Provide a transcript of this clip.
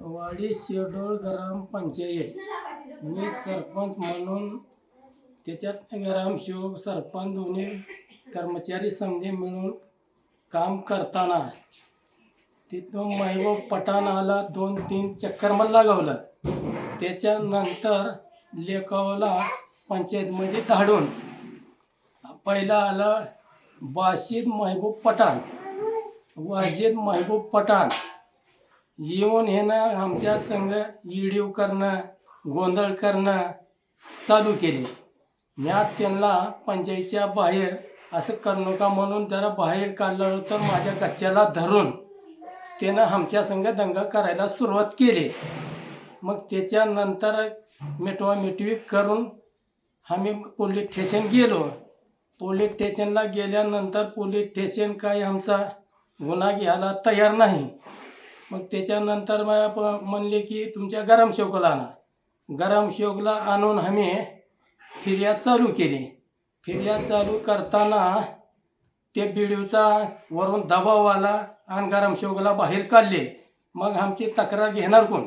वाडी शेडोळ ग्रामपंचायत मी सरपंच म्हणून त्याच्यात ग्रामसेवक सरपंच दोन्ही कर्मचारी संधी मिळून काम करताना तिथून महबूब पठाण आला दोन तीन चक्कर मला लगावलं. त्याच्यानंतर लेखावला पंचायतमध्ये धाडून. पहिला आलं बाशिद महबूब पठाण. वाजिद महबूब पठाण. येऊन हे ना आमच्या संघ इडीव करणं गोंधळ करणं चालू केले. म्या त्यांना पंचायतच्या बाहेर असं करू नका म्हणून जरा बाहेर काढलं तर माझ्या गच्च्याला धरून. त्यानं आमच्या संघ दंगा करायला सुरुवात केली. मग त्याच्यानंतर मिटवा मिटवी करून आम्ही पोलीस स्टेशन गेलो. पोलीस स्टेशनला गेल्यानंतर पोलीस स्टेशन काही आमचा गुन्हा घ्यायला तयार नाही. मग त्याच्यानंतर मग म्हणले की तुमच्या गरम शेवकला आणा. गरम शेवकला आणून आम्ही फिर्याद चालू केली. फिर्याद चालू करताना ते बिडीवचा वरून दबाव आला आणि गरम शेवकला बाहेर काढले. मग आमची तक्रार घेणार कोण?